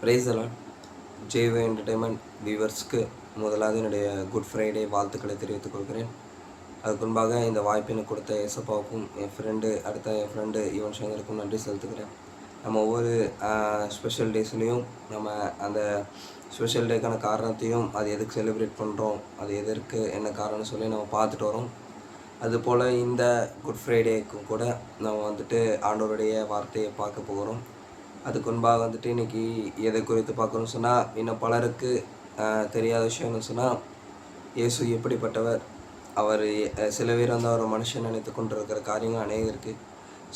பிரைசலான் ஜேவே entertainment வியூவர்ஸ்க்கு முதலாவது என்னுடைய good Friday வாழ்த்துக்களை தெரிவித்துக் கொள்கிறேன். அதுக்கு முன்பாக இந்த வாய்ப்பை எனக்கு கொடுத்த ஏசப்பாவுக்கும் என் ஃப்ரெண்டு அடுத்த என் ஃப்ரெண்டு யுவன் சங்கருக்கும் நன்றி செலுத்துக்கிறேன் நம்ம ஒவ்வொரு ஸ்பெஷல் டேஸ்லேயும் நம்ம அந்த ஸ்பெஷல் டேக்கான காரணத்தையும் அது எதுக்கு செலிப்ரேட் பண்ணுறோம் அது எதற்கு என்ன காரணம்னு சொல்லி நம்ம பார்த்துட்டு வரோம். அதுபோல் இந்த குட் ஃப்ரைடேக்கும் கூட நம்ம வந்துட்டு ஆண்டோருடைய வார்த்தையை பார்க்க போகிறோம். அதுக்கு முன்பாக வந்துட்டு இன்றைக்கி எதை குறித்து பார்க்கணும்னு சொன்னால் இன்னும் பலருக்கு தெரியாத விஷயம்னு சொன்னால் இயேசு எப்படிப்பட்டவர் அவர் சில பேர் வந்து அவர் மனுஷன் நினைத்து கொண்டிருக்கிற காரியங்கள் அநேகம் இருக்குது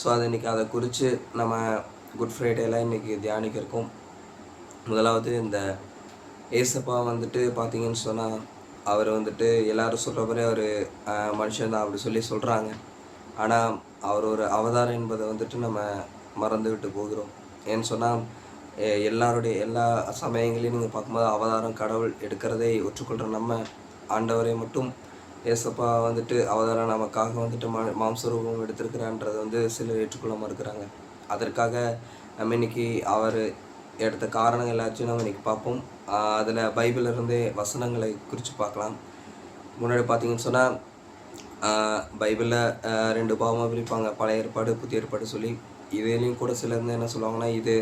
ஸோ அது இன்னைக்கு அதை குறித்து நம்ம குட் ஃப்ரைடேலாம் இன்றைக்கி தியானிக்க இருக்கோம். முதலாவது இந்த ஏசப்பா வந்துட்டு பார்த்தீங்கன்னு சொன்னால் அவர் வந்துட்டு எல்லாரும் சொல்கிறவரே அவர் மனுஷன் தான் அப்படி சொல்லி சொல்கிறாங்க ஆனால் அவர் ஒரு அவதாரம் என்பதை வந்துட்டு நம்ம மறந்து விட்டு போகிறோம். ஏன்னு சொன்னால் எல்லாருடைய எல்லா சமயங்களையும் நீங்கள் பார்க்கும்போது அவதாரம் கடவுள் எடுக்கிறதை ஒற்றுக்கொள்கிற நம்ம ஆண்டவரை மட்டும் ஏசப்பா வந்துட்டு அவதாரம் நமக்காக வந்துட்டு மா மாம்சரூபம் எடுத்திருக்கிறான்றதை வந்து சிலர் ஏற்றுக்கொள்ள மறுக்கிறாங்க அதற்காக நம்ம இன்னைக்கு அவர் எடுத்த காரணங்கள் எல்லாத்தையும் நம்ம இன்னைக்கு பார்ப்போம். அதில் பைபிள்லருந்தே வசனங்களை குறித்து பார்க்கலாம். முன்னாடி பார்த்தீங்கன்னு சொன்னால் பைபிளில் ரெண்டு பாவமாக பிரிப்பாங்க. பழைய ஏற்பாடு புதிய ஏற்பாடு சொல்லி இதுலேயும் கூட சிலருந்து என்ன சொல்லுவாங்கன்னா இது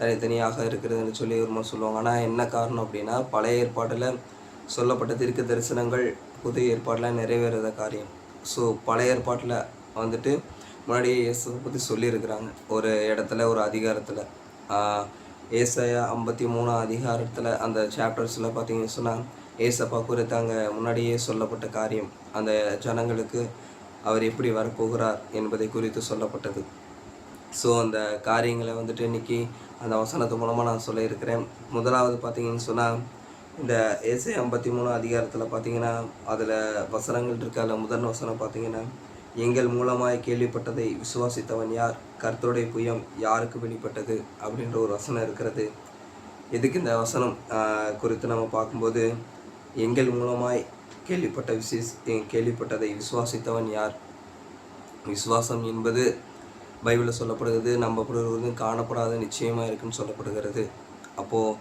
தனித்தனியாக இருக்கிறதுன்னு சொல்லி ஒரு மாதிரி சொல்லுவாங்க. ஆனால் என்ன காரணம் அப்படின்னா பழைய ஏற்பாட்டில் சொல்லப்பட்ட தீர்க்க தரிசனங்கள் புது ஏற்பாட்டில் நிறைவேறத காரியம். ஸோ பழைய ஏற்பாட்டில் வந்துட்டு முன்னாடியே இயேசுவை பற்றி சொல்லியிருக்கிறாங்க. ஒரு இடத்துல ஒரு அதிகாரத்தில். ஏசாயா ஐம்பத்தி மூணு அதிகாரத்தில் அந்த சாப்டர்ஸில் பார்த்தீங்கன்னு சொன்னால் ஏசப்பா குறித்து அங்கே முன்னாடியே சொல்லப்பட்ட காரியம். அந்த ஜனங்களுக்கு அவர் எப்படி வரப்போகிறார் என்பதை குறித்து சொல்லப்பட்டது. ஸோ அந்த காரியங்களை வந்துட்டு இன்னைக்கு அந்த வசனத்து மூலமாக நான் சொல்லியிருக்கிறேன். முதலாவது பார்த்தீங்கன்னு சொன்னால் இந்த ஏசை ஐம்பத்தி மூணு அதிகாரத்தில் பார்த்தீங்கன்னா அதில் வசனங்கள் இருக்கு. அதில் முதல் வசனம் பார்த்தீங்கன்னா எங்கள் மூலமாய் கேள்விப்பட்டதை விசுவாசித்தவன் யார்? கர்த்தருடைய புயம் யாருக்கு வெளிப்பட்டது? அப்படின்ற ஒரு வசனம் இருக்கிறது. எதுக்கு இந்த வசனம் குறித்து நம்ம பார்க்கும்போது எங்கள் மூலமாய் கேள்விப்பட்ட விசேஷ் கேள்விப்பட்டதை விசுவாசித்தவன் யார்? விசுவாசம் என்பது பைபிளில் சொல்லப்படுகிறது நம்பப்படுகிறது காணப்படாத நிச்சயமாக இருக்குன்னு சொல்லப்படுகிறது. அப்போது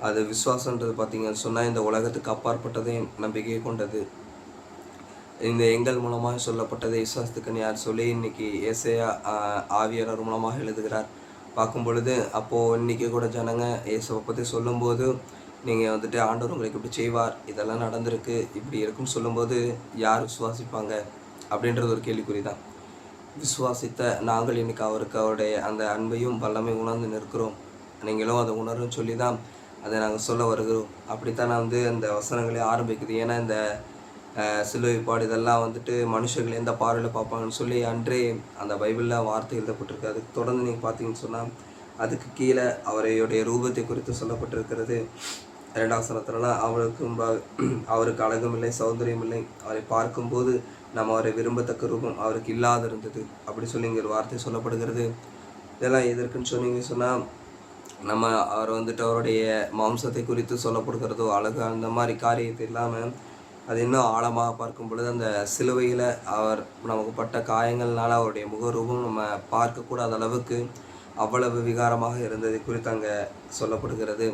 அது விசுவாசன்றது பார்த்தீங்கன்னு சொன்னால் இந்த உலகத்துக்கு அப்பாற்பட்டதை நம்பிக்கை கொண்டது. இந்த எங்கள் மூலமாக சொல்லப்பட்டதை விசுவாசத்துக்குன்னு யார் சொல்லி இன்னைக்கு ஏசையா ஆஹ், ஆவியாளர் மூலமாக எழுதுகிறார். பார்க்கும் பொழுது அப்போது இன்னைக்கு கூட ஜனங்க இயேசுவை பற்றி சொல்லும்போது நீங்கள் வந்துட்டு ஆண்டவர் உங்களுக்கு இப்படி செய்வார் இதெல்லாம் நடந்திருக்கு இப்படி இருக்குன்னு சொல்லும்போது யார் விசுவாசிப்பாங்க அப்படின்றது ஒரு கேள்விக்குறி தான் விசுவாசித்த நாங்கள் இன்றைக்கி அவருக்கு அவருடைய அந்த அன்பையும் வல்லமை உணர்ந்து நிற்கிறோம். நீங்களும் அதை உணரும் சொல்லி தான் அதை நாங்கள் சொல்ல வருகிறோம். அப்படித்தான் நான் வந்து அந்த வசனங்களே ஆரம்பிக்குது. ஏன்னா இந்த சிலுவை பாடு இதெல்லாம் வந்துட்டு மனுஷர்கள் எந்த பார்வையில் பார்ப்பாங்கன்னு சொல்லி அன்றே அந்த பைபிளில் வார்த்தை எழுதப்பட்டிருக்கு. அதுக்கு தொடர்ந்து நீங்கள் பார்த்தீங்கன்னு சொன்னால் அதுக்கு கீழே அவரையுடைய ரூபத்தை குறித்து சொல்லப்பட்டிருக்கிறது. இரண்டாம் சனத்துலலாம் அவருக்கு அவருக்கு அழகும் இல்லை சௌந்தரியம் இல்லை அவரை பார்க்கும்போது நம்ம அவரை விரும்பத்தக்க ரூபம் அவருக்கு இல்லாத இருந்தது அப்படி சொல்லி இங்கே ஒரு வார்த்தை சொல்லப்படுகிறது. இதெல்லாம் எதற்குன்னு சொன்னீங்க சொன்னால் நம்ம அவர் வந்துட்டு அவருடைய மாம்சத்தை குறித்து சொல்லப்படுகிறதோ அழகு அந்த மாதிரி காரியத்தை இல்லாமல் அது இன்னும் ஆழமாக பார்க்கும் பொழுது அந்த சிலுவையில் அவர் நமக்கு பட்ட காயங்கள்னால அவருடைய முகரூபம் நம்ம பார்க்கக்கூடாத அளவுக்கு அவ்வளவு விகாரமாக இருந்தது குறித்து அங்கே சொல்லப்படுகிறது.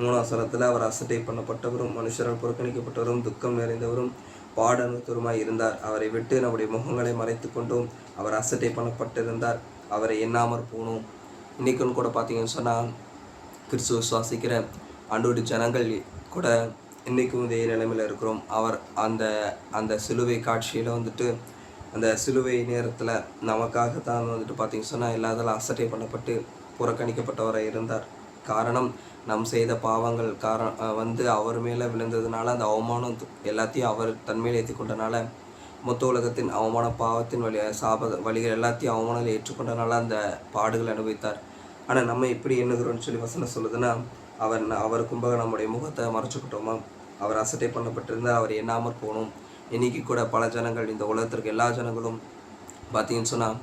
மூணாம் சரத்தில் அவர் அசட்டை பண்ணப்பட்டவரும் மனுஷரால் புறக்கணிக்கப்பட்டவரும் துக்கம் நிறைந்தவரும் பாடனுத்தருமாய் இருந்தார். அவரை விட்டு நம்முடைய முகங்களை மறைத்து கொண்டோம் அவர் அசட்டை பண்ணப்பட்டிருந்தார். அவரை எண்ணாமற் போனோம். இன்னைக்குன்னு கூட பார்த்தீங்கன்னு சொன்னால் கிறிஸ்துவ சுவாசிக்கிற அன்றோடு ஜனங்கள் கூட இன்றைக்கும் இதே நிலைமையில் இருக்கிறோம். அவர் அந்த அந்த சிலுவை காட்சியில் வந்துட்டு அந்த சிலுவை நேரத்தில் நமக்காக தான் வந்துட்டு பார்த்தீங்கன்னு சொன்னால் எல்லாத்தாலும் அசட்டை பண்ணப்பட்டு புறக்கணிக்கப்பட்டவராக இருந்தார். காரணம் நம் செய்த பாவங்கள் கார வந்து அவர் மேலே விழுந்ததுனால அந்த அவமானம் எல்லாத்தையும் அவர் தன்மையில் ஏற்றிக்கொண்டனால மொத்த உலகத்தின் அவமான பாவத்தின் வழி சாப வழிகள் எல்லாத்தையும் அவமானம் ஏற்றுக்கொண்டனால அந்த பாடுகள் அனுபவித்தார். ஆனால் நம்ம எப்படி எண்ணுகிறோம்னு சொல்லி வசனம் சொல்லுதுன்னா அவர் அவர் கும்பக நம்முடைய முகத்தை மறைச்சுக்கிட்டோமா? அவர் அசட்டை பண்ணப்பட்டிருந்தால் அவர் எண்ணாமற் போகணும் இன்னைக்கு கூட பல ஜனங்கள் இந்த உலகத்திற்கு எல்லா ஜனங்களும் பார்த்தீங்கன்னு சொன்னால்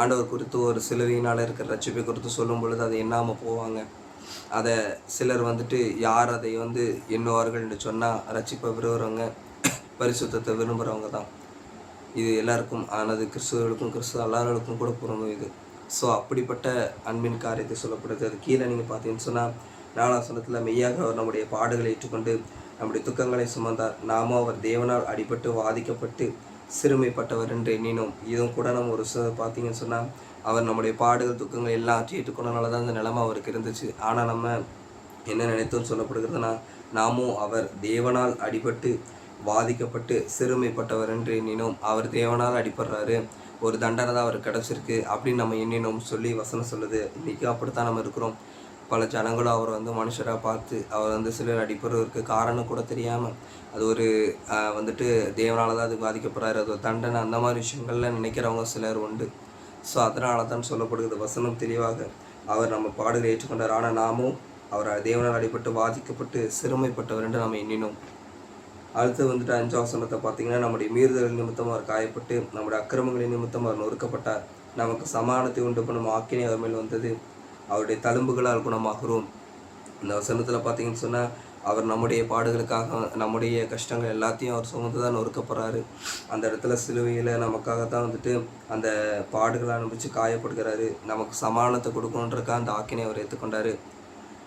ஆண்டவர் குறித்து ஒரு சிலுவையினால் இருக்கிற ரட்சிப்பை குறித்து சொல்லும் பொழுது அதை எண்ணாமல் போவாங்க. அதை சிலர் வந்துட்டு யார் அதை வந்து எண்ணுவார்கள்னு சொன்னால் ரசிப்பை விரும்புகிறவங்க பரிசுத்தத்தை விரும்புகிறவங்க தான். இது எல்லாருக்கும் ஆனது கிறிஸ்துவர்களுக்கும் கிறிஸ்துவ அல்லாதவர்களுக்கும் கூட பொருந்தும் இது. ஸோ அப்படிப்பட்ட அன்பின் காரியத்தை சொல்லப்படுது. அது கீழே நீங்கள் பார்த்தீங்கன்னு சொன்னால் நாலாசனத்தில் மெய்யாக அவர் நம்முடைய பாடுகளை ஏற்றுக்கொண்டு நம்முடைய துக்கங்களை சுமந்தார். நாமும் அவர் தேவனால் அடிபட்டு வாதிக்கப்பட்டு சிறுமைப்பட்டவர் என்று எண்ணினோம். இதுவும் கூட நம்ம ஒரு சில பார்த்தீங்கன்னு சொன்னால் அவர் நம்முடைய பாடுகள் துக்கங்கள் எல்லாத்தையும் ஏற்றுக்கொண்டனால தான் இந்த நிலைமை அவருக்கு இருந்துச்சு. ஆனால் நம்ம என்ன நினைத்தோம் சொல்லப்படுகிறதுனா நாமும் அவர் தேவனால் அடிபட்டு பாதிக்கப்பட்டு சிறுமைப்பட்டவர் என்று எண்ணினோம். அவர் தேவனால் அடிபடுறாரு. ஒரு தண்டனை தான் அவர் கிடச்சிருக்கு அப்படின்னு நம்ம எண்ணினோம் சொல்லி வசனம் சொல்லுது. இன்றைக்கி அப்படித்தான் நம்ம இருக்கிறோம். பல ஜனங்களும் அவர் வந்து மனுஷராக பார்த்து அவர் வந்து சிலர் அடிப்படுறதுக்கு காரணம் கூட தெரியாமல் அது ஒரு வந்துட்டு தேவனால் தான் அது பாதிக்கப்படுறாரு. அது ஒரு தண்டனை. அந்த மாதிரி விஷயங்கள்லாம் நினைக்கிறவங்க சிலர் உண்டு. ஸோ அதனால தான் சொல்லப்படுகிறது வசனம் தெளிவாக அவர் நம்ம பாடுகளை ஏற்றுக்கொண்டார். ஆனால் நாமும் அவர் தேவனால் அடிபட்டு வாதிக்கப்பட்டு சிறுமைப்பட்டவர் என்று நாம் எண்ணினோம். அடுத்து வந்துட்டு அஞ்சாம் வசனத்தை பார்த்தீங்கன்னா நம்முடைய மீறுதல் நிமித்தம் அவர் காயப்பட்டு நம்முடைய அக்கிரமங்களின் நிமித்தம் அவர் நொறுக்கப்பட்டார். நமக்கு சமானத்தை உண்டு பண்ணும் ஆக்கினை அவர் மேல் வந்தது. அவருடைய தழும்புகளால் குணமாகிறோம். இந்த வசனத்தில் பார்த்தீங்கன்னு சொன்னால் அவர் நம்முடைய பாடுகளுக்காக நம்முடைய கஷ்டங்கள் எல்லாத்தையும் அவர் சுமந்து தான் நொறுக்கப்படுறாரு. அந்த இடத்துல சிலுவையில் நமக்காக தான் வந்துட்டு அந்த பாடுகளை அனுபவிச்சு காயப்படுகிறாரு. நமக்கு சமானத்தை கொடுக்கணுன்றக்காக அந்த ஆக்கினை அவர் ஏற்றுக்கொண்டாரு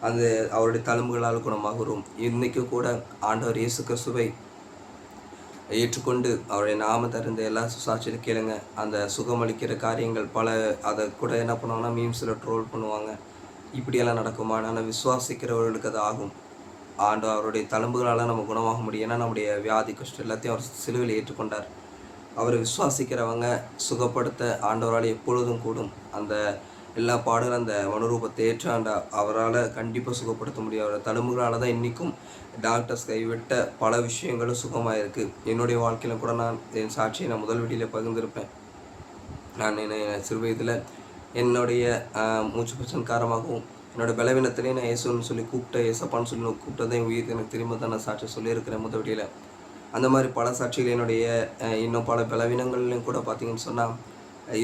அந்த அவருடைய தழும்புகளால் குணமாகிறோம். இன்றைக்கும் கூட ஆண்டவர் இயேசு கிறிஸ்துவை ஏற்றுக்கொண்டு அவருடைய நாம தருந்த எல்லா சுசாட்சியிலும் கேளுங்க. அந்த சுகமளிக்கிற காரியங்கள் பல அதை கூட என்ன பண்ணுவாங்கன்னா மீம்ஸில் ட்ரோல் பண்ணுவாங்க. இப்படியெல்லாம் நடக்குமா? ஆனால் விசுவாசிக்கிறவர்களுக்கு அது ஆகும். ஆண்டு அவருடைய தழும்புகளால் நம்ம குணமாக முடியும். ஏன்னா நம்முடைய வியாதி கஷ்டம் எல்லாத்தையும் அவர் சிலுவையில் ஏற்றுக்கொண்டார். அவரை விசுவாசிக்கிறவங்க சுகப்படுத்த ஆண்டவரால் எப்பொழுதும் கூடும். அந்த எல்லா பாடலும் அந்த மனுரூபத்தை ஏற்ற ஆண்ட அவரால் கண்டிப்பாக சுகப்படுத்த முடியும். அவரோட தழும்புகளால் தான் இன்றைக்கும் டாக்டர்ஸ் கைவிட்ட பல விஷயங்களும் சுகமாக இருக்குது என்னுடைய வாழ்க்கையில் கூட நான் என் சாட்சியை நான் முதல் வீட்டில் பகிர்ந்திருப்பேன். நான் என்ன சிறு வயதில் என்னுடைய மூச்சு பிரச்சனை காரணமாகவும் என்னோட பலவீனத்திலே நான் இயேசுன்னு சொல்லி கூப்பிட்ட ஏசப்பான்னு சொல்லி நான் கூப்பிட்டதை என் உயிர் எனக்கு திரும்ப தான் நான் சாட்சி சொல்லியிருக்கிறேன் முதல் அந்த மாதிரி பல சாட்சிகள் என்னுடைய இன்னும் பல பலவீனங்கள்லையும் கூட பார்த்தீங்கன்னு சொன்னால்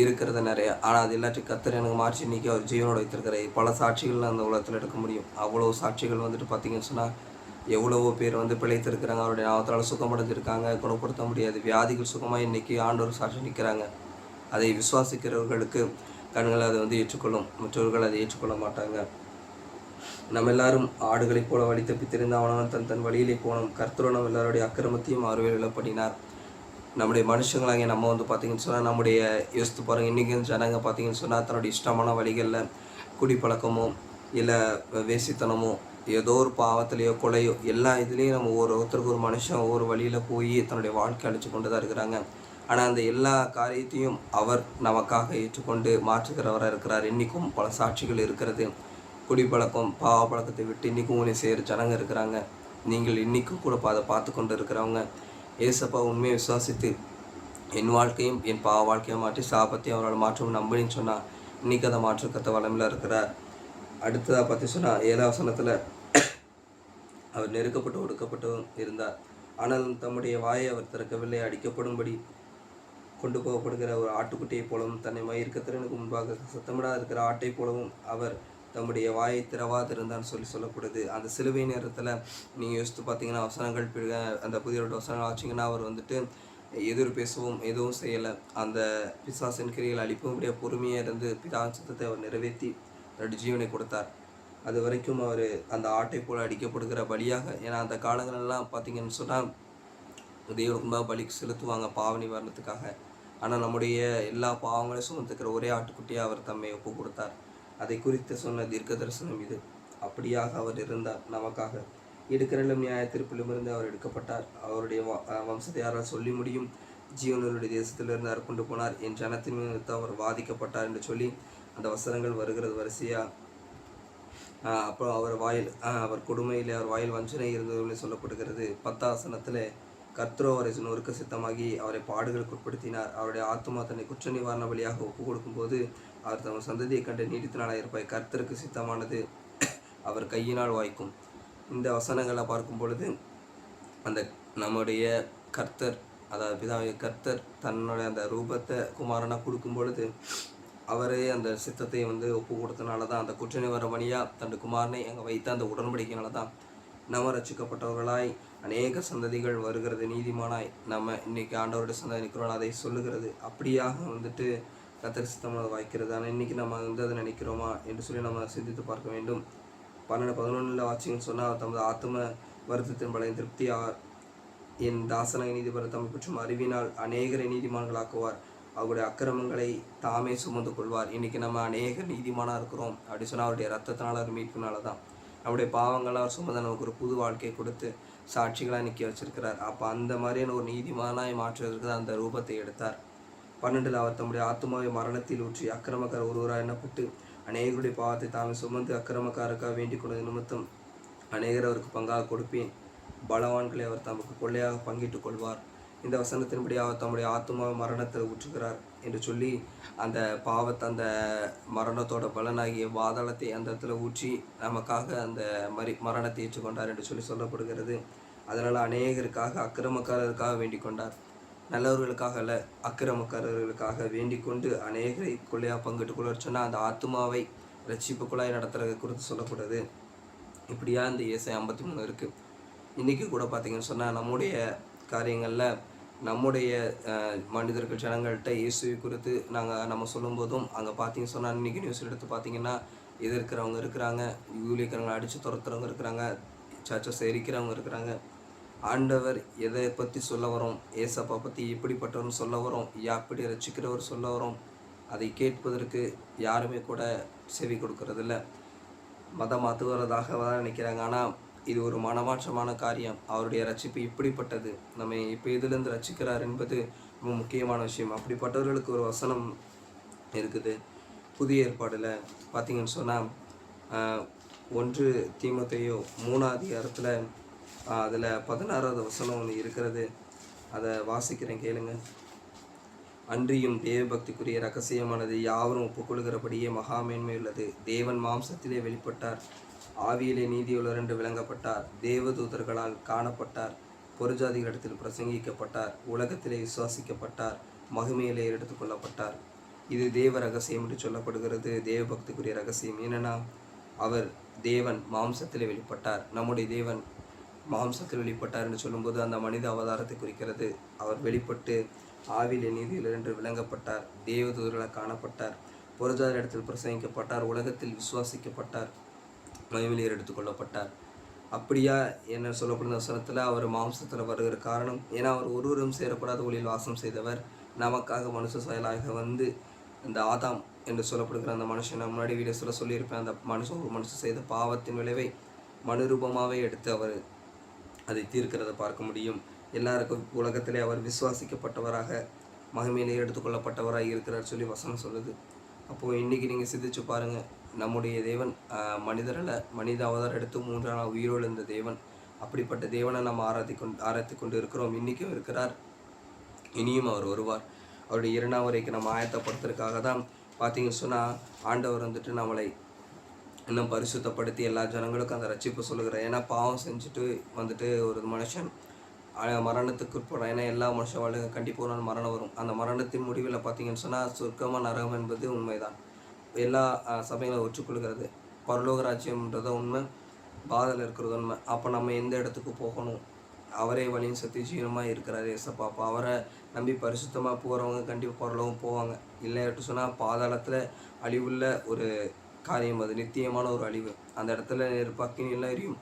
இருக்கிறது நிறைய. ஆனால் அது எல்லாத்தையும் கத்தர் எனக்கு மாற்றி இன்னைக்கு அவர் ஜீவனோட வைத்திருக்கிற பல சாட்சிகள் நான் அந்த உலகத்தில் எடுக்க முடியும். அவ்வளோ சாட்சிகள் வந்துட்டு பார்த்தீங்கன்னு சொன்னால் எவ்வளவோ பேர் வந்து பிழைத்திருக்கிறாங்க. அவருடைய நாமத்தால் சுகமடைஞ்சிருக்காங்க. குணப்படுத்த முடியாது. வியாதிகள் சுகமாக இன்றைக்கி ஆண்டோர் சாட்சி நிற்கிறாங்க அதை விசுவாசிக்கிறவர்களுக்கு கண்கள் அதை வந்து ஏற்றுக்கொள்ளும். மற்றவர்கள் அதை ஏற்றுக்கொள்ள மாட்டாங்க. நம்ம எல்லாரும் ஆடுகளைப் போல வழி தப்பித்திருந்த அவனவன் தன் தன் வழியிலே போனோம். கர்த்தரோ நம்ம எல்லாருடைய அக்கிரமத்தையும் அறுவையில் இழப்படினார் நம்முடைய மனுஷங்களாகிய நம்ம வந்து பார்த்தீங்கன்னு சொன்னால் நம்முடைய யோசித்து பாருங்க இன்றைக்கி ஜனங்க பார்த்தீங்கன்னு சொன்னால் தன்னுடைய இஷ்டமான வழிகளில் குடிப்பழக்கமோ இல்லை வேசித்தனமோ ஏதோ ஒரு பாவத்திலேயோ கொலையோ எல்லா இதுலேயும் நம்ம ஒரு ஒருத்தருக்கு ஒரு மனுஷன் ஒவ்வொரு வழியில் போய் தன்னுடைய வாழ்க்கை அழிச்சு கொண்டு தான் இருக்கிறாங்க. ஆனால் அந்த எல்லா காரியத்தையும் அவர் நமக்காக ஏற்றுக்கொண்டு மாற்றுகிறவராக இருக்கிறார். இன்றைக்கும் பல சாட்சிகள் இருக்கிறது. குடிப்பழக்கம் பாவ பழக்கத்தை விட்டு இன்றைக்கும் உங்களை செய்கிற ஜனங்க இருக்கிறாங்க. நீங்கள் இன்றைக்கும் கூட பா- அதை பார்த்து கொண்டு இருக்கிறவங்க. ஏசப்பா உண்மையை விசுவாசித்து என் வாழ்க்கையும் என் பாவ வாழ்க்கையை மாற்றி சாபத்தையும் அவரால் மாற்றம் நம்பினு சொன்னால் இன்னைக்கு அதை மாற்ற கத்த வளமில் இருக்கிறார். அடுத்ததாக பார்த்து சொன்னால் ஏதாவசனத்தில் அவர் நெருக்கப்பட்டு ஒடுக்கப்பட்டும் இருந்தார். ஆனால் தம்முடைய வாயை அவர் திறக்கவில்லை. அடிக்கப்படும்படி கொண்டு போகப்படுகிற ஒரு ஆட்டுக்குட்டியைப் போலவும் தன்னை மயிர்க்கத்திறனுக்கு முன்பாக சத்தமிடாத இருக்கிற ஆட்டை போலவும் அவர் தம்முடைய வாயை திறவாதிருந்தான்னு சொல்லி சொல்லப்படுது. அந்த சிலுவை நேரத்தில் நீங்கள் யோசித்து பார்த்தீங்கன்னா வசனங்கள் பிழ- அந்த புதிய வசனங்கள் ஆச்சுங்கன்னா அவர் வந்துட்டு எதிர் பேசவும் எதுவும் செய்யலை. அந்த பிசாசின் கிரியில் அழிப்பும்படிய பொறுமையாக இருந்து பிதா சித்தத்தை அவர் நிறைவேற்றி தன்னுடைய ஜீவனை கொடுத்தார். அது வரைக்கும் அவர் அந்த ஆட்டை போல் அடிக்கப்படுகிற பலியாக ஏன்னா அந்த காலங்களெல்லாம் பார்த்தீங்கன்னு சொன்னால் தெய்வம் ரொம்ப பலி செலுத்துவாங்க பாவ நிவாரணத்துக்காக ஆனால் நம்முடைய எல்லா பாவங்களையும் சுமத்துக்கிற ஒரே ஆட்டுக்குட்டியாக அவர் தம்மை ஒப்பு கொடுத்தார். அதை குறித்து சொன்ன தீர்க்க தரிசனம் இது. அப்படியாக அவர் இருந்தார். நமக்காக எடுக்கிறலும் நியாய தீர்ப்பிலுமிருந்து அவர் எடுக்கப்பட்டார். அவருடைய வம்சத்தை யாரால் சொல்லி முடியும். ஜீவனருடைய தேசத்திலிருந்து அவர் போனார் என் ஜனத்தின் நிமித்து அவர் வாதிக்கப்பட்டார் என்று சொல்லி அந்த வசனங்கள் வருகிறது வரிசையா. ஆஹ் அப்புறம் அவர் வாயில் அவர் கொடுமையில் அவர் வாயில் வஞ்சனை இருந்ததுன்னு சொல்லப்படுகிறது. பத்தாசனத்தில் கர்த்தரோ அவரை நொறுக்க சித்தமாகி அவரை பாடுகளுக்கு உட்படுத்தினார் அவருடைய ஆத்மா தன்னை குற்ற நிவாரண வழியாக ஒப்பு கொடுக்கும்போது அவர் தம் சந்ததியை கண்டு நீடித்த நாளாக இருப்பாய் கர்த்தருக்கு சித்தமானது அவர் கையினால் வாய்க்கும். இந்த வசனங்களை பார்க்கும் பொழுது அந்த நம்முடைய கர்த்தர் அதாவது பிதாவை கர்த்தர் தன்னுடைய அந்த ரூபத்தை குமாரனாக கொடுக்கும் பொழுது அவரே அந்த சித்தத்தை வந்து ஒப்பு கொடுத்தனால தான் அந்த குற்ற நிவாரண பணியாக தன் குமாரனை அங்கே வைத்த அந்த உடன்படிக்கையினால தான் நம்ம ரசிக்கப்பட்டவர்களாய் அநேக சந்ததிகள் வருகிறது நீதிமானாய். நம்ம இன்னைக்கு ஆண்டவருடைய சந்ததி நிற்கிறோம் அதை சொல்லுகிறது. அப்படியாக வந்துட்டு கத்தர் சித்தம் அதை வாய்க்கிறது? ஆனால் இன்றைக்கி நம்ம வந்து அதை நினைக்கிறோமா என்று சொல்லி நம்ம சிந்தித்து பார்க்க வேண்டும். பன்னெண்டு பதினொன்றில் வாட்சிங்கன்னு சொன்னால் தமது ஆத்ம வருத்தத்தின் பழைய திருப்தியார். என் தாசன நீதிபதி தம்மை பற்றும் அறிவினால் அநேகரை நீதிமான்களாக்குவார். அவருடைய அக்கிரமங்களை தாமே சுமந்து கொள்வார். இன்றைக்கி நம்ம அநேக நீதிமானாக இருக்கிறோம். அப்படி சொன்னால் அவருடைய ரத்தத்தினால அவர் மீட்பினால தான் நம்முடைய பாவங்களாக அவர் சுமந்த நமக்கு ஒரு புது வாழ்க்கையை கொடுத்து சாட்சிகளாக நிற்க வச்சிருக்கிறார். அப்போ அந்த மாதிரியான ஒரு நீதிமானாய் மாற்றுவதற்கு அந்த ரூபத்தை எடுத்தார். பன்னெண்டில் அவர் தம்முடைய ஆத்மாவை மரணத்தில் ஊற்றி அக்கிரமக்கார ஒருவராக எண்ணப்பட்டு அநேகருடைய பாவத்தை தாமே சுமந்து அக்கிரமக்காரருக்காக வேண்டிக் கொண்டது நிமித்தம் அநேகர் அவருக்கு பங்காக கொடுப்பேன். பலவான்களை அவர் தமக்கு கொள்ளையாக பங்கிட்டுக் கொள்வார். இந்த வசனத்தின்படி அவர் தம்முடைய ஆத்மாவை மரணத்தில் ஊற்றுகிறார் என்று சொல்லி அந்த பாவத்தை அந்த மரணத்தோட பலனாகிய வாதாளத்தை அந்த இடத்துல ஊற்றி நமக்காக அந்த மரி மரணத்தை ஏற்றுக்கொண்டார் என்று சொல்லி சொல்லப்படுகிறது. அதனால் அநேகருக்காக அக்கிரமக்காரருக்காக வேண்டிக் கொண்டார். நல்லவர்களுக்காக அல்ல அக்கிரமக்காரர்களுக்காக வேண்டிக் கொண்டு அநேகரை கொள்ளையாக பங்கிட்டு கொள்ள சொன்னால் அந்த ஆத்மாவை ரட்சிப்புக்குள்ளாய் நடத்துறது குறித்து சொல்லக்கூடாது. இப்படியா இந்த இயேசை ஐம்பத்தி மூணு இருக்குது இன்றைக்கி கூட பார்த்தீங்கன்னு சொன்னால் நம்முடைய காரியங்களில் நம்முடைய மனிதர்கள் ஜனங்கள்கிட்ட இயேசுவை குறித்து நாங்கள் நம்ம சொல்லும்போதும் அங்கே பார்த்தீங்கன்னு சொன்னால் இன்றைக்கி நியூஸ் எடுத்து பார்த்தீங்கன்னா எதிர்க்கிறவங்க இருக்கிறாங்க ஊழியக்காரங்களை அடித்து துரத்துறவங்க இருக்கிறாங்க சர்ச்சை எரிக்கிறவங்க இருக்கிறாங்க. ஆண்டவர் எதை பற்றி சொல்ல வரோம்? ஏசப்பா பற்றி எப்படிப்பட்டவர்னு சொல்ல வரோம்? எப்படி ரசிக்கிறவர் சொல்ல வரோம்? அதை கேட்பதற்கு யாருமே கூட செவி கொடுக்கறதில்ல. மதம் மாற்றுவதாக தான் நினைக்கிறாங்க. ஆனால் இது ஒரு மனமாற்றமான காரியம். அவருடைய ரட்சிப்பு இப்படிப்பட்டது. நம்ம இப்போ இதிலிருந்து ரசிக்கிறார் என்பது ரொம்ப முக்கியமான விஷயம். அப்படிப்பட்டவர்களுக்கு ஒரு வசனம் இருக்குது. புதிய ஏற்பாடில் பார்த்திங்கன்னு சொன்னால் ஒன்று தீமத்தையோ மூணாவது அதிகாரத்தில் அதில் பதினாறாவது வசனம் ஒன்று இருக்கிறது. அதை வாசிக்கிறேன் கேளுங்க. அன்றியும் தேவபக்திக்குரிய ரகசியமானது யாவரும் ஒப்புக்கொள்கிறபடியே மகாமேன்மை உள்ளது தேவன் மாம்சத்திலே வெளிப்பட்டார். ஆவியிலே நீதியுள்ளவர் என்று விளங்கப்பட்டார். தேவதூதர்களால் காணப்பட்டார். பொருஜாதிகளிடத்தில் பிரசங்கிக்கப்பட்டார். உலகத்திலே விசுவாசிக்கப்பட்டார். மகிமையிலே எடுத்துக்கொள்ளப்பட்டார் இது தேவ ரகசியம் என்று சொல்லப்படுகிறது. தேவபக்திக்குரிய ரகசியம் என்னன்னா அவர் தேவன் மாம்சத்திலே வெளிப்பட்டார். நம்முடைய தேவன் மாம்சத்தில் வெளிப்பட்டார் என்று சொல்லும்போது அந்த மனித அவதாரத்தை குறிக்கிறது. அவர் வெளிப்பட்டு ஆவிலே நீதியில் என்று விளங்கப்பட்டார். தேவதூதர்களாக காணப்பட்டார். புறஜாத இடத்தில் பிரசங்கிக்கப்பட்டார். உலகத்தில் விசுவாசிக்கப்பட்டார். மகிமையிலேர் எடுத்துக்கொள்ளப்பட்டார் அப்படியா என்ன சொல்லப்படுற வசனத்தில் அவர் மாம்சத்தில் வருகிற காரணம். ஏன்னா அவர் ஒருவரும் சேரப்படாத ஒளியில் வாசம் செய்தவர். நமக்காக மனுஷ செயலாக வந்து இந்த ஆதாம் என்று சொல்லப்படுகிற அந்த மனுஷன். நான் முன்னாடி வீடியோஸில் சொல்லியிருப்பேன் அந்த மனுஷன் ஒரு மனுஷன் செய்த பாவத்தின் விளைவை மனுரூபமாகவே எடுத்து அவர் அதை தீர்க்கிறத பார்க்க முடியும். எல்லாருக்கும் உலகத்திலே அவர் விசுவாசிக்கப்பட்டவராக மகிமையினை எடுத்துக்கொள்ளப்பட்டவராக இருக்கிறார் சொல்லி வசனம் சொல்லுது. அப்போது இன்றைக்கி நீங்கள் சிந்திச்சு பாருங்கள் நம்முடைய தேவன் மனிதரில் மனித அவதாரம் எடுத்து மூன்றாம் நாள் உயிரோடு தேவன். அப்படிப்பட்ட தேவனை நம்ம ஆராதி கொண்டு ஆராய்த்தி கொண்டு இருக்கிறோம். இன்றைக்கும் இருக்கிறார். இனியும் அவர் வருவார். அவருடைய இரண்டாம் வரைக்கு நம்ம ஆயத்தப்படுத்துறதுக்காக தான் பார்த்தீங்கன்னு சொன்னால் ஆண்டவர் வந்துட்டு நம்மளை இன்னும் பரிசுத்தப்படுத்தி எல்லா ஜனங்களுக்கும் அந்த ரட்சிப்பு சொல்லுகிறேன் ஏன்னா பாவம் செஞ்சுட்டு வந்துட்டு ஒரு மனுஷன் மரணத்துக்கு உட்படும் ஏன்னா எல்லா மனுஷன் வாழ்க்கை கண்டிப்பாக ஒரு மரணம் வரும். அந்த மரணத்தின் முடிவில் பார்த்தீங்கன்னு சொன்னால் சொர்க்கமாக நரகம் என்பது உண்மைதான். எல்லா அஹ், சபைகளும் ஒற்றுக்கொள்கிறது. பரலோக ராஜ்யம்ன்றத உண்மை பாதல் இருக்கிறது உண்மை. அப்போ நம்ம எந்த இடத்துக்கு போகணும்? அவரே வழியும் சத்தி ஜீவனமாக இருக்கிறார் ஏசப்பா அப்போ அவரை நம்பி பரிசுத்தமாக போகிறவங்க கண்டிப்பாக பரலோகம் போவாங்க. இல்லைட்டு சொன்னால் பாதாளத்தில் அழிவுள்ள ஒரு காரியம் அது நித்தியமான ஒரு அழிவு. அந்த இடத்துல நெருப்பாக்கினி எல்லாம் எரியும்.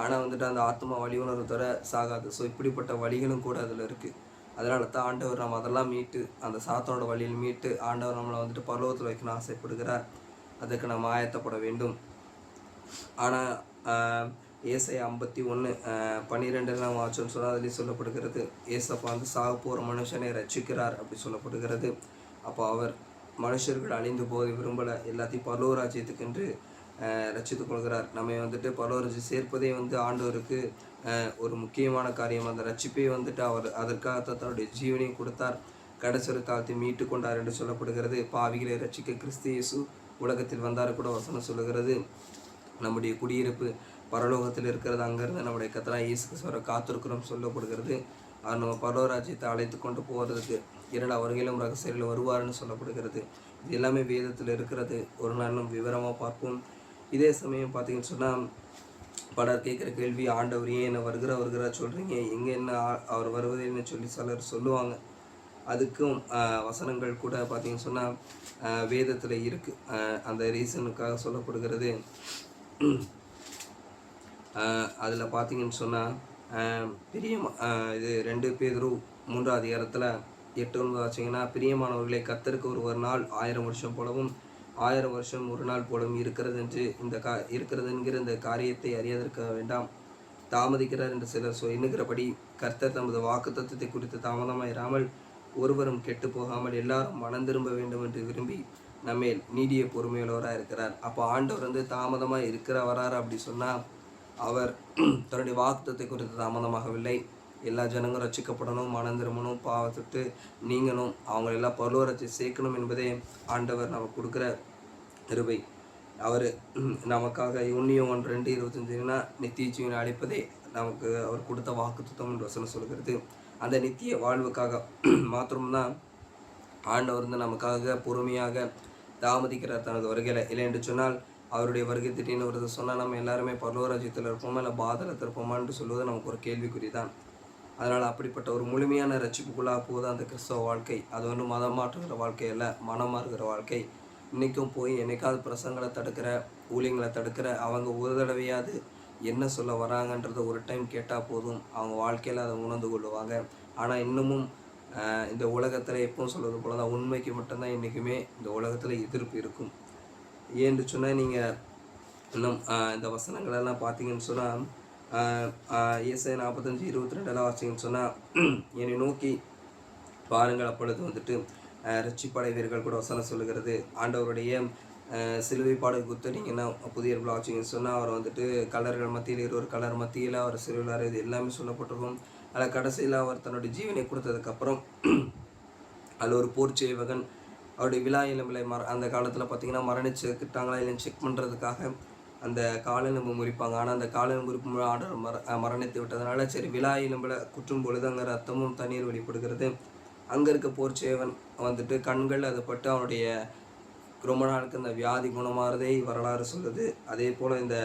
ஆனால் வந்துட்டு அந்த ஆத்மா உணர்வு தர சாகாது. ஸோ இப்படிப்பட்ட வழிகளும் கூட அதில் இருக்குது அதனால தான் ஆண்டவர் நம்ம அதெல்லாம் மீட்டு அந்த சாத்தனோட வழியில் மீட்டு ஆண்டவர் நம்மளை வந்துட்டு பருவத்தில் வைக்கணும் ஆசைப்படுகிறார். அதுக்கு நம்ம ஆயத்தப்பட வேண்டும். ஆனால் ஏசை ஐம்பத்தி ஒன்று பன்னிரெண்டுலாம் நம்ம வாட்சோன்னு சொன்னால் அதுலேயும் சொல்லப்படுகிறது. ஏசப்பா வந்து சாக போகிற மனுஷனை ரசிக்கிறார் அப்படி சொல்லப்படுகிறது. அப்போ அவர் மனுஷர்கள் அழிந்து போதை விரும்பலை. எல்லாத்தையும் பரலோராஜ்யத்துக்கென்று ரச்சித்து கொள்கிறார். நம்ம வந்துட்டு பரலோராஜ்யம் சேர்ப்பதே வந்து ஆண்டவருக்கு ஒரு முக்கியமான காரியம். அந்த ரட்சிப்பே வந்துட்டு அவர் அதற்காக தன்னுடைய ஜீவனையும் கொடுத்தார். கடைசொரு காலத்தை மீட்டு கொண்டார் என்று சொல்லப்படுகிறது. பாவிகளை ரட்சிக்க கிறிஸ்து இயேசு உலகத்தில் வந்தார் கூட வசனம் சொல்லுகிறது. நம்முடைய குடியிருப்பு பரலோகத்தில் இருக்கிறது. அங்கேருந்து நம்முடைய கத்தரா இயேசு கிறிஸ்துவரை காத்திருக்கிறோம் சொல்லப்படுகிறது. அவர் நம்ம பரலோராஜ்யத்தை அழைத்து கொண்டு போகிறதுக்கு இரண்டு வருகையிலும் ரகசியத்தில் வருவார்னு சொல்லப்படுகிறது. இது எல்லாமே வேதத்தில் இருக்கிறது. ஒரு நாள் விவரமாக பார்ப்போம். இதே சமயம் பார்த்தீங்கன்னு சொன்னால் பலர் கேட்குற கேள்வி ஆண்டவர் ஏன் என்ன வருகிற வருகிறா? சொல்கிறீங்க எங்கே என்ன அவர் வருவதுன்னு சொல்லி சிலர் சொல்லுவாங்க. அதுக்கும் வசனங்கள் கூட பார்த்தீங்கன்னு சொன்னால் வேதத்தில் இருக்குது அந்த ரீசனுக்காக சொல்லப்படுகிறது. அதில் பார்த்தீங்கன்னு சொன்னால் பெரிய இது ரெண்டு பேரும் மூன்றாவது இடத்துல எட்டு ஒன்பது வச்சிங்கன்னா பிரியமானவர்களை கத்தருக்கு ஒரு ஒரு நாள் ஆயிரம் வருஷம் போலவும் ஆயிரம் வருஷம் ஒரு நாள் போலவும் இருக்கிறது என்று இந்த கா இருக்கிறது என்கிற இந்த காரியத்தை அறியாதிருக்க வேண்டாம். தாமதிக்கிறார் என்று சிலர் சொ எண்ணுகிறபடி கர்த்தர் தமது வாக்குத்தத்தத்தை குறித்து தாமதமாயிராமல் ஒருவரும் கெட்டு போகாமல் எல்லாரும் மனம் திரும்ப வேண்டும் என்று விரும்பி நம்மேல் நீடிய பொறுமையுள்ளவராக இருக்கிறார். அப்போ ஆண்டவர் வந்து தாமதமாக இருக்கிற வரார் அப்படி சொன்னால் அவர் தன்னுடைய வாக்குத்தத்தை குறித்து தாமதமாகவில்லை. எல்லா ஜனங்களும் ரசிக்கப்படணும் மனந்திரமனும் பாவத்துட்டு நீங்கணும். அவங்க எல்லாம் பருவரட்சி சேர்க்கணும் என்பதே ஆண்டவர் நமக்கு கொடுக்குற கிருபை. அவர் நமக்காக உன்னியம் ஒன்று ரெண்டு இருபத்தஞ்சுனா நித்திய ஜீவனை அழைப்பதே நமக்கு அவர் கொடுத்த வாக்குத்தம் என்று வசனம் சொல்கிறது. அந்த நித்திய வாழ்வுக்காக மாத்திரம்தான் ஆண்டவர் வந்து நமக்காக பொறுமையாக தாமதிக்கிறார் தனது வருகையில். இல்லை என்று சொன்னால் அவருடைய வருகை திடீர்னு வருது சொன்னால் நம்ம எல்லாருமே பரலோராஜ்யத்தில் இருப்போமா? இல்லை பாதலத்தில் இருப்போமான்னு சொல்வது நமக்கு ஒரு கேள்விக்குறி தான் அதனால் அப்படிப்பட்ட ஒரு முழுமையான ரட்சிப்புக்குள்ளாக போகுது அந்த கிறிஸ்தவ வாழ்க்கை. அது வந்து மதம் மாற்றுகிற வாழ்க்கை இல்லை மனம் மாறுகிற வாழ்க்கை. இன்றைக்கும் போய் என்னைக்காவது பிரசங்களை தடுக்கிற ஊழியங்களை தடுக்கிற அவங்க ஒரு தடவையாவது என்ன சொல்ல வராங்கன்றத ஒரு டைம் கேட்டால் போதும். அவங்க வாழ்க்கையில் அதை உணர்ந்து கொள்ளுவாங்க. ஆனால் இன்னமும் இந்த உலகத்தில் எப்பவும் சொல்கிறது போல தான் உண்மைக்கு மட்டும்தான் இன்றைக்குமே இந்த உலகத்தில் எதிர்ப்பு இருக்கும். ஏன்னு சொன்னால் நீங்கள் இன்னும் இந்த வசனங்களெல்லாம் பார்த்தீங்கன்னு சொன்னால் இயேசை நாற்பத்தஞ்சு இருபத்தி ரெண்டெல்லாம் வாசிங்கன்னு சொன்னால் என்னை நோக்கி பாருங்கள் அப்பொழுது வந்துட்டு அஹ், ரட்சிப்படைவீர்கள் கூட வசனம் சொல்லுகிறது. ஆண்டவருடைய சிலுவை பாடு குத்தனீங்கன்னா புதிய வாட்சிங்கன்னு சொன்னால் அவர் வந்துட்டு கலர்கள் மத்தியில் இருவர் கலர் மத்தியில் அவர் சிலுவையில் இது எல்லாமே சொல்லப்பட்டிருக்கும். அதில் கடைசியில் அவர் தன்னுடைய ஜீவனை கொடுத்ததுக்கப்புறம் அதில் ஒரு போர் செய்வகன் அவருடைய விழா எலும்பிலை மர அந்த காலத்தில் பார்த்தீங்கன்னா மரணிச்சுக்கிட்டாங்களா இல்லைன்னு செக் பண்ணுறதுக்காக அந்த காலெலும்பு முறிப்பாங்க. ஆனால் அந்த காலெலும்பு முறிப்பு ஆடர் மர மரணித்து விட்டதுனால சரி விழா எலும்பில் குற்றும் பொழுது அங்கே ரத்தமும் தண்ணீர் வெளிப்படுகிறது அங்கே இருக்க போர்ச்சேவன் வந்துட்டு கண்கள் அது பட்டு அவனுடைய ரொம்ப நாளுக்கு அந்த வியாதி குணமாறதே வரலாறு சொல்லுது. அதே போல் இந்த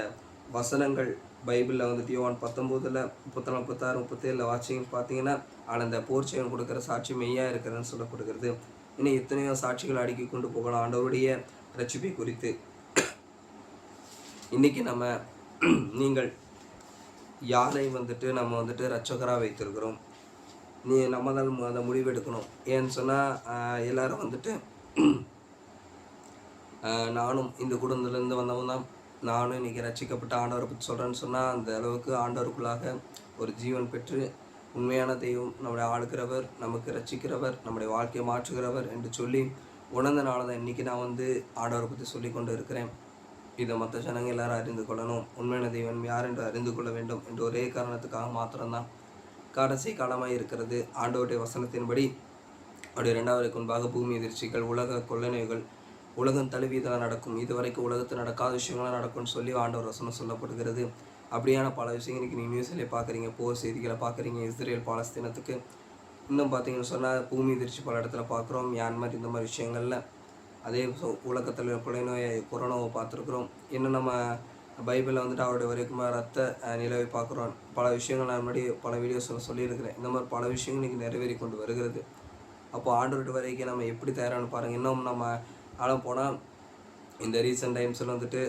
வசனங்கள் பைபிளில் வந்துட்டு யோவான் பத்தொம்போதில் முப்பத்தி முப்பத்தாறு முப்பத்தேழில் வாட்சிங் பார்த்தீங்கன்னா ஆனால் அந்த போர்ச்சேவன் கொடுக்குற சாட்சி மெய்யாக இருக்கிறதுன்னு சொல்லப்படுகிறது. இன்னும் எத்தனையோ சாட்சிகள் அடுக்கி கொண்டு போகலாம். ஆண்டவருடைய ரட்சிப்பை குறித்து. இன்றைக்கி நம்ம நீங்கள் யாரை வந்துட்டு நம்ம வந்துட்டு ரட்சகராக வைத்திருக்கிறோம்? நீ நம்ம தான் அதை முடிவெடுக்கணும் ஏன்னு சொன்னால் எல்லோரும் வந்துட்டு நானும் இந்த குடும்பத்துலேருந்து வந்தவன் தான். நானும் இன்றைக்கி ரட்சிக்கப்பட்ட ஆண்டவரை பற்றி சொல்கிறேன்னு சொன்னால் அந்த அளவுக்கு ஆண்டவருக்குள்ளாக ஒரு ஜீவன் பெற்று உண்மையான தெய்வம் நம்முடைய ஆளுகிறவர் நமக்கு ரட்சிக்கிறவர் நம்முடைய வாழ்க்கையை மாற்றுகிறவர் என்று சொல்லி உணர்ந்தனால தான் இன்றைக்கி நான் வந்து ஆண்டவரை பற்றி சொல்லி கொண்டு இருக்கிறேன். இதை மற்ற ஜனங்கள் எல்லாரும் அறிந்து கொள்ளணும். உண்மையான தெய்வம் யார் என்று அறிந்து கொள்ள வேண்டும் என்ற ஒரே காரணத்துக்காக மாத்திரம்தான் கடைசி காலமாக இருக்கிறது. ஆண்டவருடைய வசனத்தின்படி அவருடைய இரண்டாவது முன்பாக பூமி எதிர்ச்சிகள் உலக கொள்ளனைகள் உலகம் தழுவி இதெல்லாம் நடக்கும். இதுவரைக்கும் உலகத்தில் நடக்காத விஷயங்கள்லாம் நடக்கும்னு சொல்லி ஆண்டவர் வசனம் சொல்லப்படுகிறது. அப்படியான பல விஷயங்கள் இன்றைக்கி நீங்கள் நியூஸ்லேயே பார்க்குறீங்க போர் செய்திகளை பார்க்குறீங்க இஸ்ரேல் பாலஸ்தீனத்துக்கு. இன்னும் பார்த்தீங்கன்னு சொன்னால் பூமி எதிர்ச்சி பல இடத்துல பார்க்குறோம் மியான்மர் இந்த மாதிரி விஷயங்களில் அதே உலகத்தில் கொலை நோயை கொரோனாவை பார்த்துருக்குறோம். இன்னும் நம்ம பைபிளில் வந்துட்டு அவருடைய வரைக்கும் ரத்த நிலவை பார்க்குறோம். பல விஷயங்கள் நான் முன்னாடி பல வீடியோஸில் சொல்லியிருக்கிறேன். இந்த மாதிரி பல விஷயங்கள் இன்றைக்கி நிறைவேறி கொண்டு வருகிறது. அப்போ ஆண்டவர்கிட்ட வரைக்கும் நம்ம எப்படி தயாரானு பாருங்கள் இன்னும் நம்ம ஆழம் போனால் இந்த ரீசெண்ட் டைம்ஸில் வந்துட்டு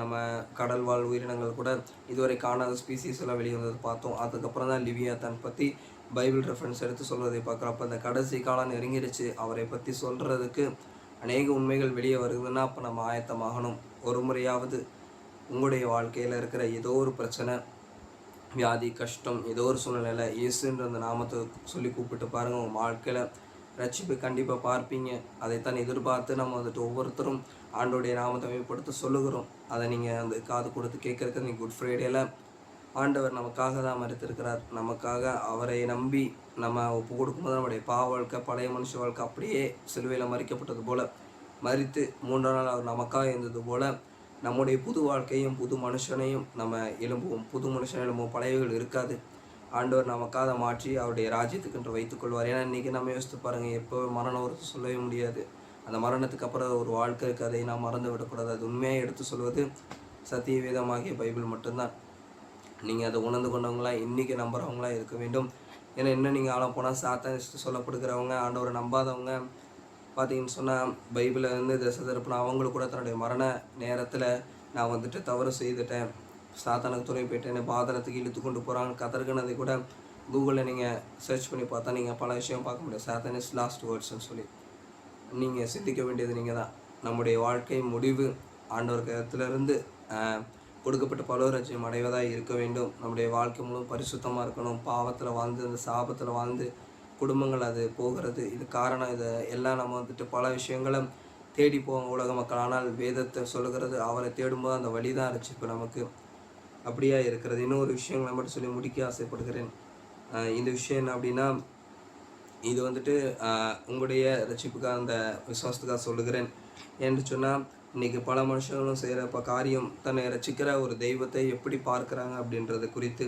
நம்ம கடல் வாழ் உயிரினங்கள் கூட இதுவரை காணாத ஸ்பீசிஸ் எல்லாம் வெளியே வந்தது பார்த்தோம். அதுக்கப்புறம் தான் லிவியா தன் பற்றி பைபிள் ரெஃபரன்ஸ் எடுத்து சொல்கிறதை பார்க்குறோம். அப்போ அந்த கடைசி காலம் நெருங்கிடுச்சு அவரை பற்றி சொல்கிறதுக்கு அநேக உண்மைகள் வெளியே வருதுன்னா அப்போ நம்ம ஆயத்தமாகணும். ஒரு முறையாவது உங்களுடைய வாழ்க்கையில் இருக்கிற ஏதோ ஒரு பிரச்சனை வியாதி கஷ்டம் ஏதோ ஒரு சூழ்நிலையில் இயேசுன்ற அந்த நாமத்தை சொல்லி கூப்பிட்டு பாருங்கள் உங்கள் வாழ்க்கையில் ரட்சிப்பு கண்டிப்பாக பார்ப்பீங்க. அதைத்தான் எதிர்பார்த்து நம்ம வந்துட்டு ஒவ்வொருத்தரும் ஆண்டோடைய நாமத்தை மேம்படுத்த சொல்லுகிறோம். அதை நீங்கள் அந்த காது கொடுத்து கேட்குறதுக்கு நீங்கள் குட் ஃப்ரைடேல ஆண்டவர் நமக்காக தான் மறுத்திருக்கிறார். நமக்காக அவரை நம்பி நம்ம ஒப்பு கொடுக்கும்போது நம்முடைய பாவ வாழ்க்கை பழைய மனுஷ வாழ்க்கை அப்படியே சிலுவையில் மறிக்கப்பட்டது போல மறித்து மூன்றாம் நாள் அவர் நமக்காக இருந்தது போல நம்முடைய புது வாழ்க்கையும் புது மனுஷனையும் நம்ம எழும்புவோம். புது மனுஷன் எழும்புவோம். பழையவைகள் இருக்காது. ஆண்டவர் நமக்காக மாற்றி அவருடைய ராஜ்யத்துக்கென்று வைத்துக்கொள்வார் ஏன்னா இன்றைக்கி நம்ம யோசித்து பாருங்கள் எப்போ மரணம் வருது சொல்லவே முடியாது. அந்த மரணத்துக்கு அப்புறம் ஒரு வாழ்க்கை கதையை அதை நாம் மறந்து விடக்கூடாது. அது உண்மையாக எடுத்து சொல்வது சத்தியவேதமாகிய பைபிள் மட்டும்தான். நீங்கள் அதை உணர்ந்து கொண்டவங்களா இன்றைக்கி நம்புறவங்களா இருக்க வேண்டும். ஏன்னா இன்னும் நீங்கள் ஆழம் போனால் சாத்தானிஸ்ட் சொல்லப்படுகிறவங்க ஆண்டவரை நம்பாதவங்க. பார்த்தீங்கன்னு சொன்னால் பைபிளில் இருந்து திசை திருப்பின அவங்களுக்கு கூட தன்னுடைய மரண நேரத்தில் நான் வந்துட்டு தவறு செய்துட்டேன். சாத்தானுக்கு துணை போயிட்டேன் பாதனத்துக்கு இழுத்து கொண்டு போகிறாங்க கதறுக்குனதை கூட கூகுளில் நீங்கள் சர்ச் பண்ணி பார்த்தா நீங்கள் பல விஷயம் பார்க்க முடியும். சாத்தானிஸ் இஸ் லாஸ்ட் வேர்ட்ஸ்னு சொல்லி. நீங்கள் சிந்திக்க வேண்டியது நீங்கள் தான் நம்முடைய வாழ்க்கை முடிவு ஆண்டவர் கருத்திலிருந்து கொடுக்கப்பட்ட பலவராஜ்யம் அடைவதாக இருக்க வேண்டும். நம்முடைய வாழ்க்கை முழுவதும் பரிசுத்தமாக இருக்கணும். பாவத்தில் வாழ்ந்து அந்த சாபத்தில் வாழ்ந்து குடும்பங்கள் அது போகிறது. இது காரணம். இதை எல்லாம் நம்ம வந்துட்டு பல விஷயங்களும் தேடி போவோம் உலக மக்கள். ஆனால் வேதத்தை சொல்லுகிறது அவரை தேடும்போது அந்த வழி தான் இப்போ நமக்கு அப்படியா இருக்கிறது. இன்னொரு விஷயங்களை மட்டும் சொல்லி முடிக்க ஆசைப்படுகிறேன். இந்த விஷயம் என்ன அப்படின்னா இது வந்துட்டு உங்களுடைய ரட்சிப்புக்காக அந்த விசுவாசத்துக்காக சொல்லுகிறேன். என்று சொன்னால் இன்னைக்கு பல மனுஷங்களும் செய்கிற இப்போ காரியம் தன்னை ரசிக்கிற ஒரு தெய்வத்தை எப்படி பார்க்குறாங்க அப்படின்றது குறித்து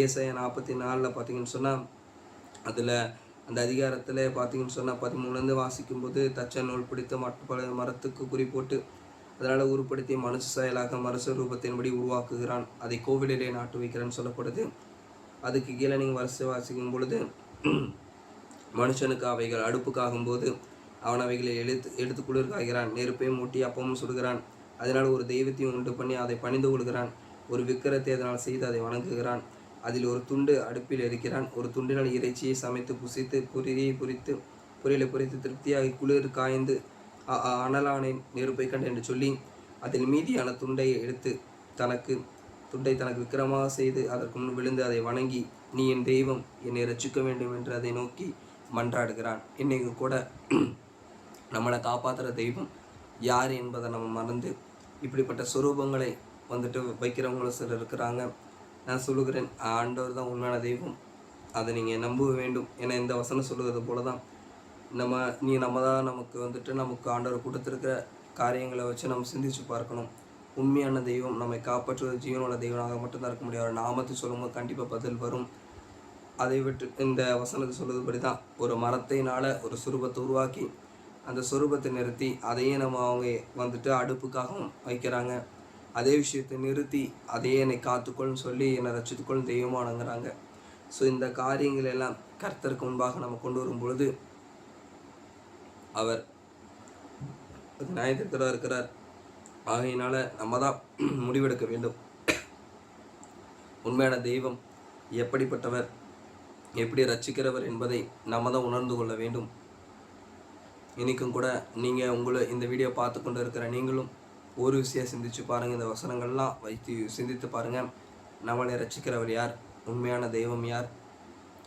ஏசாயா நாற்பத்தி நாலில் பார்த்தீங்கன்னு சொன்னால் அதில் அந்த அதிகாரத்தில் பார்த்தீங்கன்னு சொன்னால் பதிமூணுலேருந்து வாசிக்கும்போது தச்ச நூல் பிடித்த மற்ற மரத்துக்கு குறி போட்டு அதனால் உருப்படுத்தி மனுஷ செயலாக மனுஷ ரூபத்தின்படி உருவாக்குகிறான். அதை கோவிலிலே நாட்டு வைக்கிறான்னு சொல்லப்படுது. அதுக்கு கீழே நீங்கள் வரிசை வாசிக்கும் பொழுது மனுஷனுக்கு அவைகள் அடுப்புக்காகும் போது அவன் அவைகளை எடுத்து எடுத்து குளிர்காய்கிறான். நெருப்பையும் மூட்டி அப்பமும் சுடுகிறான். அதனால் ஒரு தெய்வத்தையும் உண்டு பண்ணி அதை பணிந்து கொள்கிறான். ஒரு விக்கிரத்தை அதனால் செய்து அதை வணங்குகிறான். அதில் ஒரு துண்டு அடுப்பில் இருக்கிறான் ஒரு துண்டினால் இறைச்சியை சமைத்து புசித்து புரியை புரித்து பொரியலை பொறித்து திருப்தியாகி குளிர் காய்ந்து அ- அனலானை நெருப்பை கண்டு என்று சொல்லி அதில் மீதியான துண்டை எடுத்து தனக்கு துண்டை தனக்கு விக்கிரமாக செய்து அதற்கு முன் விழுந்து அதை வணங்கி நீ என் தெய்வம் என்னை ரசிக்க வேண்டும் என்று அதை நோக்கி மன்றாடுகிறான். இன்னைக்கு கூட நம்மளை காப்பாற்றுற தெய்வம் யார் என்பதை நம்ம மறந்து இப்படிப்பட்ட சுரூபங்களை வந்துட்டு வைக்கிறவங்களும் சிலர் இருக்கிறாங்க. நான் சொல்லுகிறேன் ஆண்டவர் தான் உண்மையான தெய்வம். அதை நீங்கள் நம்ப வேண்டும் ஏன்னா இந்த வசனம் சொல்லுவது போல தான் நம்ம நீ நம்ம தான் நமக்கு வந்துட்டு நமக்கு ஆண்டவர் கொடுத்துருக்கிற காரியங்களை வச்சு நம்ம சிந்திச்சு பார்க்கணும். உண்மையான தெய்வம் நம்மை காப்பாற்றுவது ஜீவனுள்ள தெய்வனாக மட்டும்தான் இருக்க முடியும். அவர் நாமத்தை சொல்லும்போது கண்டிப்பாக பதில் வரும். அதை விட்டு இந்த வசனத்தை சொல்லுறதுபடி தான் ஒரு மரத்தினால ஒரு சுரூபத்தை உருவாக்கி அந்த சுரூபத்தை நிறுத்தி அதையே நம்ம அவங்க வந்துட்டு அடுப்புக்காகவும் வைக்கிறாங்க. அதே விஷயத்தை நிறுத்தி அதையே என்னை காத்துக்கொள்னு சொல்லி என்னை ரச்சித்துக்கொள் தெய்வமானங்கிறாங்க ஸோ இந்த காரியங்கள் எல்லாம் கர்த்தருக்கு முன்பாக நம்ம கொண்டு வரும் பொழுது அவர் நியாயத்திற்கராக இருக்கிறார். ஆகையினால நம்ம தான் முடிவெடுக்க வேண்டும். உண்மையான தெய்வம் எப்படிப்பட்டவர் எப்படி ரச்சிக்கிறவர் என்பதை நம்ம தான் உணர்ந்து கொள்ள வேண்டும். இன்றைக்கும் கூட நீங்கள் உங்களை இந்த வீடியோ பார்த்து கொண்டு இருக்கிற நீங்களும் ஒரு விஷயம் சிந்திச்சு பாருங்கள் இந்த வசனங்கள்லாம் வைத்து சிந்தித்து பாருங்கள் நம்மளை ரசிக்கிறவர் யார்? உண்மையான தெய்வம் யார்?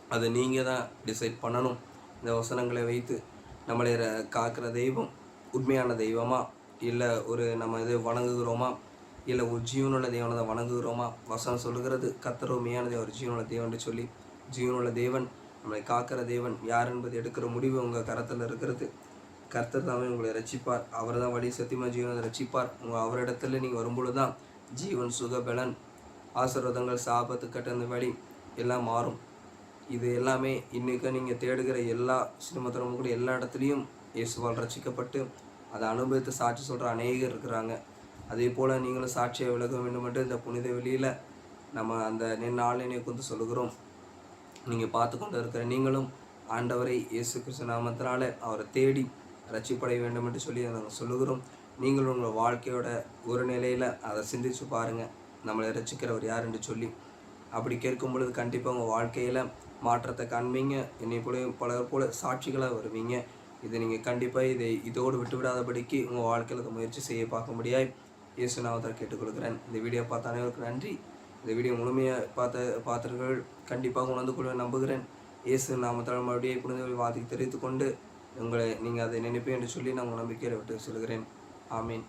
அதை நீங்கள் தான் டிசைட் பண்ணணும். இந்த வசனங்களை வைத்து நம்மளை ர- காக்கிற தெய்வம் உண்மையான தெய்வமா? இல்லை ஒரு நம்ம இது வணங்குகிறோமா? இல்லை ஒரு ஜீவனுள்ள தேவனை வணங்குகிறோமா? வசனம் சொல்கிறது கத்தர் உண்மையான ஒரு ஜீவனுள்ள தேவன் சொல்லி ஜீவனுள்ள தேவன் நம்மளை காக்கிற தேவன் யார் என்பது எடுக்கிற முடிவு உங்கள் கரத்தில் இருக்கிறது. கர்த்தர் தாமே உங்களை ரட்சிப்பார். அவர் தான் வழி சத்தியமாக ஜீவனை ரசிப்பார் உங்கள் அவரிடத்துல நீங்கள் வரும்பொழுது தான் ஜீவன் சுக பலன் ஆசீர்வாதங்கள் சாபத்து கட்டந்த வழி எல்லாம் மாறும். இது எல்லாமே இன்றைக்கி நீங்கள் தேடுகிற எல்லா சினிமத்திரமும் கூட எல்லா இடத்துலையும் இயேசுவால் ரசிக்கப்பட்டு அதை அனுபவித்து சாட்சி சொல்கிற அநேகர் இருக்கிறாங்க. அதே போல் நீங்களும் சாட்சியை விலக வேண்டும் என்று இந்த புனித வெளியில் நம்ம அந்த நின்னாளினை கொண்டு சொல்லுகிறோம். நீங்கள் பார்த்து கொண்டு இருக்கிற நீங்களும் ஆண்டவரை இயேசு கிருஷ்ண நாமத்தினால அவரை தேடி ரட்சிப்படைய வேண்டும் என்று சொல்லி நாங்கள் சொல்லுகிறோம். நீங்கள் உங்கள் வாழ்க்கையோட ஒரு நிலையில் அதை சிந்தித்து பாருங்கள் நம்மளை ரசிக்கிறவர் யார் என்று சொல்லி. அப்படி கேட்கும் பொழுது கண்டிப்பாக உங்கள் வாழ்க்கையில் மாற்றத்தை காண்பீங்க. என்னை போல பலர் போல சாட்சிகளாக வருவீங்க. இதை நீங்கள் கண்டிப்பாக இதை இதோடு விட்டுவிடாதபடிக்கு உங்கள் வாழ்க்கையில் அதை முயற்சி செய்ய பார்க்க முடியாது இயேசு நான் கேட்டுக்கொள்கிறேன். இந்த வீடியோ பார்த்த அனைவருக்கும் நன்றி. இந்த வீடியோ முழுமையாக பார்த்த பார்த்தவர்கள் கண்டிப்பாக உணர்ந்து கொள்ள நம்புகிறேன். இயேசு நாமத்தால் மறுபடியும் புனித வாதி தெரிவித்துக்கொண்டு உங்களை நீங்கள் அதை நினைப்பேன் என்று சொல்லி நான் உங்கள் நம்பிக்கையை விட்டு சொல்கிறேன் ஆமீன்.